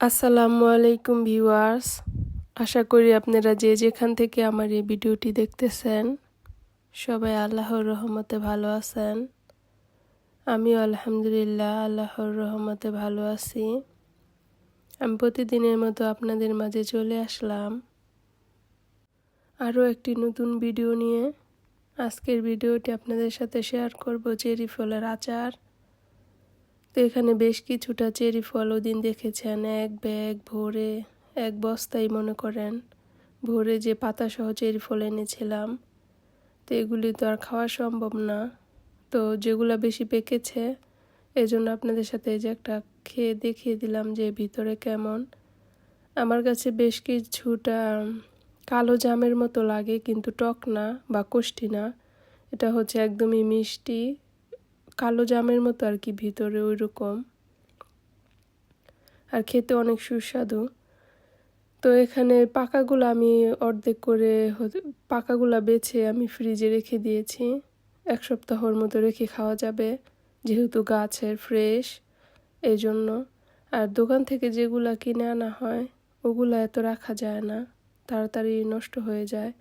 আসসালামু আলাইকুম ভিউয়ার্স। আশা করি আপনারা যে যেখান থেকে আমার এই ভিডিওটি দেখতেছেন, সবাই আল্লাহর রহমতে ভালো আছেন। আমিও আলহামদুলিল্লাহ আল্লাহর রহমতে ভালো আছি। আমি প্রতিদিনের মতো আপনাদের মাঝে চলে আসলাম আরও একটি নতুন ভিডিও নিয়ে। আজকের ভিডিওটি আপনাদের সাথে শেয়ার করব চেরি ফলের আচার। তো এখানে বেশ কিছুটা চেরি ফল ওদিন দেখেছেন, এক ব্যাগ ভরে, এক বস্তাই মনে করেন, ভরে যে পাতা সহ চেরি ফল এনেছিলাম। তো এগুলি তো আর খাওয়া সম্ভব না। তো যেগুলো বেশি পেকেছে এই জন্য আপনাদের সাথে এই যে একটা খেয়ে দেখিয়ে দিলাম যে ভিতরে কেমন। আমার কাছে বেশ কিছুটা কালো জামের মতো লাগে, কিন্তু টক না বা কষ্টি না। এটা হচ্ছে একদমই মিষ্টি কালো জামের মতো আর কি, ভিতরে ওই রকম আর খেতে অনেক সুস্বাদু। তো এখানে পাকাগুলো আমি অর্ধেক করে পাকাগুলো বেছে আমি ফ্রিজে রেখে দিয়েছি। এক সপ্তাহর মতো রেখে খাওয়া যাবে, যেহেতু গাছের ফ্রেশ এই জন্য আর দোকান থেকে যেগুলা কিনে আনা হয়, ওগুলো এত রাখা যায় না, তাড়াতাড়ি নষ্ট হয়ে যায়।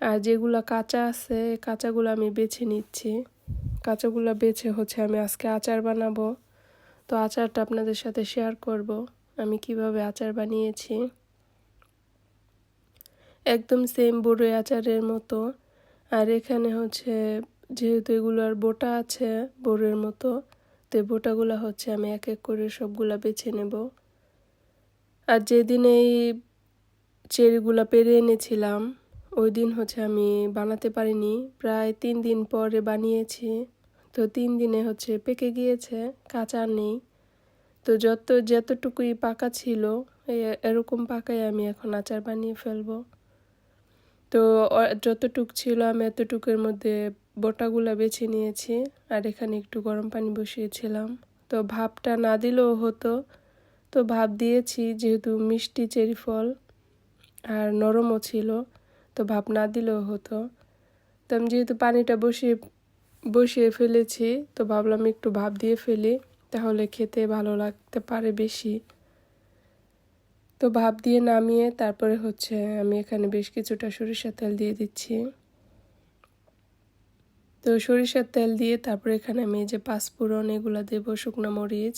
আর যেগুলা কাঁচা আছে, কাঁচাগুলো আমি বেছে নিচ্ছি। কাঁচাগুলো বেছে হচ্ছে, আমি আজকে আচার বানাবো। তো আচারটা আপনাদের সাথে শেয়ার করব, আমি কীভাবে আচার বানিয়েছি। একদম সেম বড়ই আচারের মতো। আর এখানে হচ্ছে, যেহেতু এগুলোর বোটা আছে বড়ের মতো, তো বোটাগুলো হচ্ছে আমি এক এক করে সবগুলা বেছে নেব। আর যেদিন এই চেরিগুলো পেরে এনেছিলাম, ওই দিন হচ্ছে আমি বানাতে পারিনি। প্রায় তিন দিন পরে বানিয়েছি। তো তিন দিনে হচ্ছে পেকে গিয়েছে, কাঁচা নেই। তো যত, যতটুকুই পাকা ছিল এরকম পাকাই আমি এখন আচার বানিয়ে ফেলব। তো যতটুক ছিল আমি এতটুকুর মধ্যে বোটাগুলো বেছে নিয়েছি, আর এখানে একটু গরম পানি বসিয়েছিলাম। তো ভাবটা না দিলেও হতো, তো ভাব দিয়েছি যেহেতু মিষ্টি চেরি ফল আর নরমও ছিল, তো ভাব না দিলেও হতো। তো আমি যেহেতু পানিটা বসিয়ে বসিয়ে ফেলেছি, তো ভাবলাম একটু ভাব দিয়ে ফেলি, তাহলে খেতে ভালো লাগতে পারে বেশি। তো ভাব দিয়ে নামিয়ে তারপরে হচ্ছে আমি এখানে বেশ কিছুটা সরিষার তেল দিয়ে দিচ্ছি। তো সরিষার তেল দিয়ে তারপরে এখানে আমি যে পাঁচফোড়ন, এগুলো দেবো শুকনো মরিচ,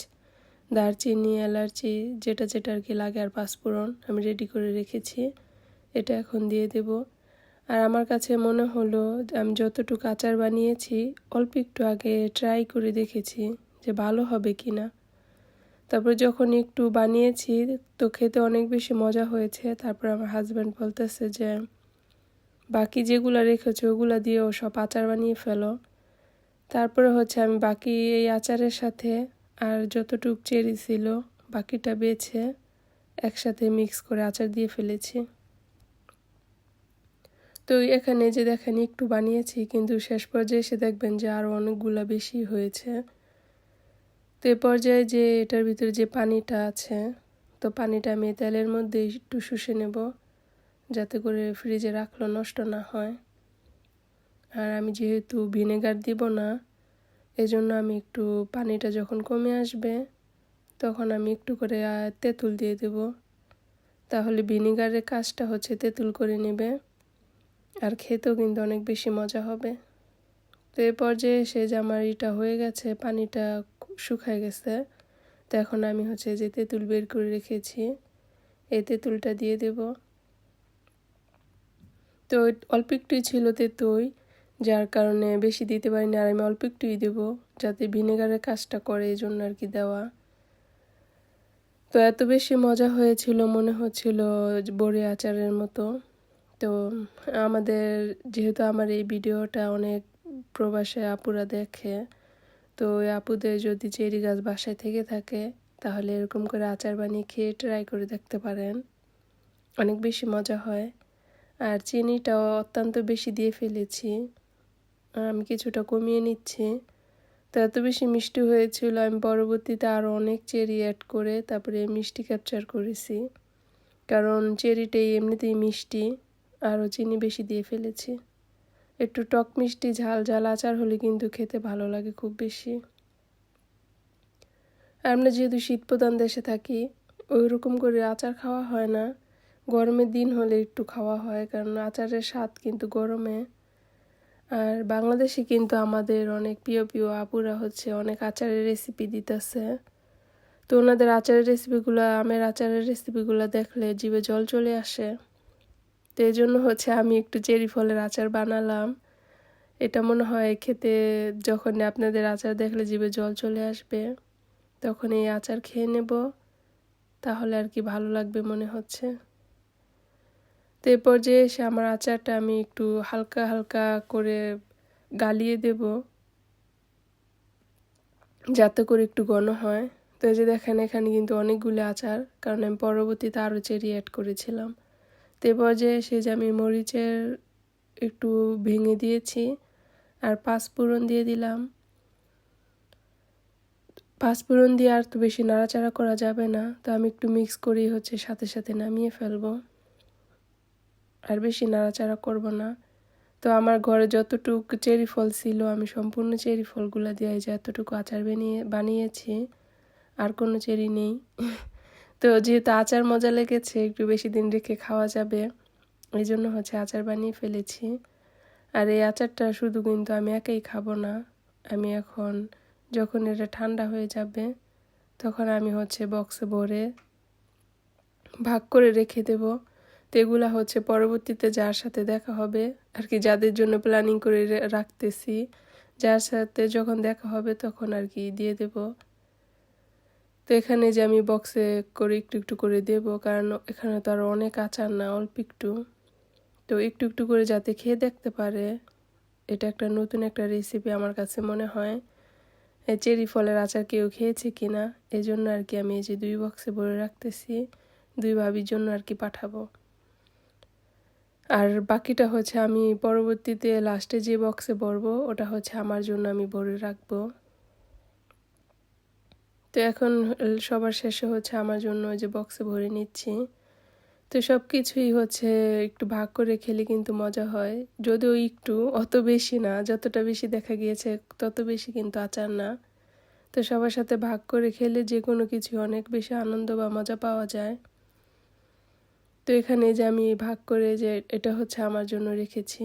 দারচিনি, এলাচি, যেটা যেটা আর কি লাগে আর পাঁচফোড়ন আমি রেডি করে রেখেছি। এটা এখন দিয়ে দেবো। আর আমার কাছে মনে হলো, আমি যতটুকু আচার বানিয়েছি, অল্প একটু আগে ট্রাই করে দেখেছি যে ভালো হবে কি না তারপর যখন একটু বানিয়েছি, তো খেতে অনেক বেশি মজা হয়েছে। তারপর আমার হাজব্যান্ড বলতেছে যে, বাকি যেগুলো রেখেছে, ওগুলো দিয়েও সব আচার বানিয়ে ফেলো। তারপরে হচ্ছে আমি বাকি এই আচারের সাথে আর যতটুক চেরি ছিল, বাকিটা বেছে একসাথে মিক্স করে আচার দিয়ে ফেলেছি। তো এখানে যে দেখেন একটু বানিয়েছি, কিন্তু শেষ পর্যায়ে এসে দেখবেন যে আরও অনেকগুলো বেশি হয়েছে। তো এ পর্যায়ে যে এটার ভিতরে যে পানিটা আছে, তো পানিটা আমি তেলের মধ্যে একটু শুষে নেব, যাতে করে ফ্রিজে রাখল নষ্ট না হয়। আর আমি যেহেতু ভিনেগার দিব না, এজন্য আমি একটু পানিটা যখন কমে আসবে, তখন আমি একটু করে তেঁতুল দিয়ে দেব। তাহলে ভিনেগারের কাজটা হচ্ছে তেঁতুল করে নেবে। আর খেতেও কিন্তু অনেক বেশি মজা হবে। তো এ পর্যায়ে এসে যে আমার এটা হয়ে গেছে, পানিটা শুকায় গেছে, তো এখন আমি হচ্ছে যে তেঁতুল বের করে রেখেছি। এই তেঁতুলটা দিয়ে দেব। তো অল্প একটুই ছিল তেঁতুই যার কারণে বেশি দিতে পারিনি, আর আমি অল্প একটুই দেবো, যাতে ভিনেগারের কাজটা করে এই জন্য আর কি দেওয়া। তো এত বেশি মজা হয়েছিল, মনে হচ্ছিল বড়ি আচারের মতো। তো আমাদের, যেহেতু আমার এই ভিডিওটা অনেক প্রবাসে আপুরা দেখে, তো ওই আপুদের যদি চেরি গাছ বাসায় থেকে থাকে, তাহলে এরকম করে আচার বানিয়ে খেয়ে ট্রাই করে দেখতে পারেন। অনেক বেশি মজা হয়। আর চিনিটাও অত্যন্ত বেশি দিয়ে ফেলেছি। আমি কিছুটা কমিয়ে নিচ্ছি। তো এত বেশি মিষ্টি হয়েছিল, আমি পরবর্তীতে আরও অনেক চেরি অ্যাড করে তারপরে মিষ্টি ক্যাপচার করেছি। কারণ চেরিটাই এমনিতেই মিষ্টি। আরও চিনি বেশি দিয়ে ফেলেছি। একটু টক মিষ্টি, ঝাল ঝাল আচার হলে কিন্তু খেতে ভালো লাগে খুব বেশি। আমরা যেহেতু শীত প্রধান দেশে থাকি ওই রকম করে আচার খাওয়া হয় না। গরমের দিন হলে একটু খাওয়া হয়, কারণ আচারের স্বাদ কিন্তু গরমে। আর বাংলাদেশে কিন্তু আমাদের অনেক প্রিয় প্রিয় আপুরা হচ্ছে অনেক আচারের রেসিপি দিতেছে। তো ওনাদের আচারের রেসিপিগুলো আমের আচারের রেসিপিগুলো দেখলে জিভে জল চলে আসে। তো এই জন্য হচ্ছে আমি একটু চেরি ফলের আচার বানালাম। এটা মনে হয় খেতে যখন আপনাদের আচার দেখলে জিভে জল চলে আসবে, তখন এই আচার খেয়ে নেব। তাহলে আর কি ভালো লাগবে মনে হচ্ছে। তো এই পর্যায়ে এসে আমার আচারটা আমি একটু হালকা হালকা করে গালিয়ে দেব, যাতে করে একটু ঘন হয়। তো এই যে দেখেন এখানে কিন্তু অনেকগুলো আচার, কারণ আমি পরবর্তীতে আরও চেরি অ্যাড করেছিলাম। তো পর্যায়ে এসে যে আমি মরিচের একটু ভেঙে দিয়েছি আর পাঁচফোড়ন দিয়ে দিলাম। পাঁচফোড়ন দিয়ে আর তো বেশি নাড়াচাড়া করা যাবে না। তো আমি একটু মিক্স করেই হচ্ছে সাথে সাথে নামিয়ে ফেলব। আর বেশি নাড়াচাড়া করব না। তো আমার ঘরে যতটুকু চেরি ফল ছিল, আমি সম্পূর্ণ চেরি ফলগুলো দিয়ে যে এতটুকু আচার বানিয়ে, বানিয়েছি। আর কোনো চেরি নেই। তো যেহেতু আচার মজা লেগেছে, একটু বেশি দিন রেখে খাওয়া যাবে। এই জন্য হচ্ছে আচার বানিয়ে ফেলেছি। আর এই আচারটা শুধু কিন্তু আমি একাই খাব না, আমি এখন যখন এটা ঠান্ডা হয়ে যাবে, তখন আমি হচ্ছে বক্সে ভরে ভাগ করে রেখে দেব। তো এগুলা হচ্ছে পরবর্তীতে যার সাথে দেখা হবে, আর কি যাদের জন্য প্ল্যানিং করে রাখতেছি, যার সাথে যখন দেখা হবে তখন আর কি দিয়ে দেব। তো এখানে যে আমি বক্সে করে একটু একটু করে দেব, কারণ এখানে তো আরও অনেক আচার না, অল্প একটু। তো একটু একটু করে যাতে খেয়ে দেখতে পারে, এটা একটা নতুন একটা রেসিপি আমার কাছে মনে হয়। চেরি ফলের আচার কেউ খেয়েছে কি না এই জন্য আর কি আমি এই যে দুই বক্সে ভরে রাখতেছি, দুই ভাবির জন্য আর কি পাঠাবো। আর বাকিটা হচ্ছে আমি পরবর্তীতে লাস্টে যে বক্সে ভরবো, ওটা হচ্ছে আমার জন্য আমি ভরে রাখব। তো এখন সবার শেষে হচ্ছে আমার জন্য ওই যে বক্সে ভরে নিচ্ছি। তো সব কিছুই হচ্ছে একটু ভাগ করে খেলে কিন্তু মজা হয়। যদিও একটু, অত বেশি না, যতটা বেশি দেখা গিয়েছে তত বেশি কিন্তু আচার না। তো সবার সাথে ভাগ করে খেলে যে কোনো কিছু অনেক বেশি আনন্দ বা মজা পাওয়া যায়। তো এখানে যে আমি ভাগ করে যে এটা হচ্ছে আমার জন্য রেখেছি।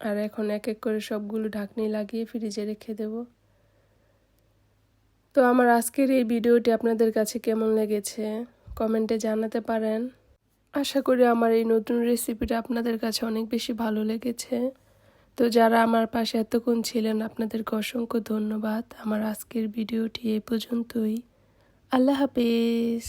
আর এখন এক এক করে সবগুলো ঢাকনি লাগিয়ে ফ্রিজে রেখে দেব। তো আমার আজকের এই ভিডিওটি আপনাদের কাছে কেমন লেগেছে কমেন্টে জানাতে পারেন। আশা করি আমার এই নতুন রেসিপিটা আপনাদের কাছে অনেক বেশি ভালো লেগেছে। তো যারা আমার পাশে এতক্ষণ ছিলেন, আপনাদেরকে অসংখ্য ধন্যবাদ। আমার আজকের ভিডিওটি এই পর্যন্তই। আল্লাহ হাফিজ।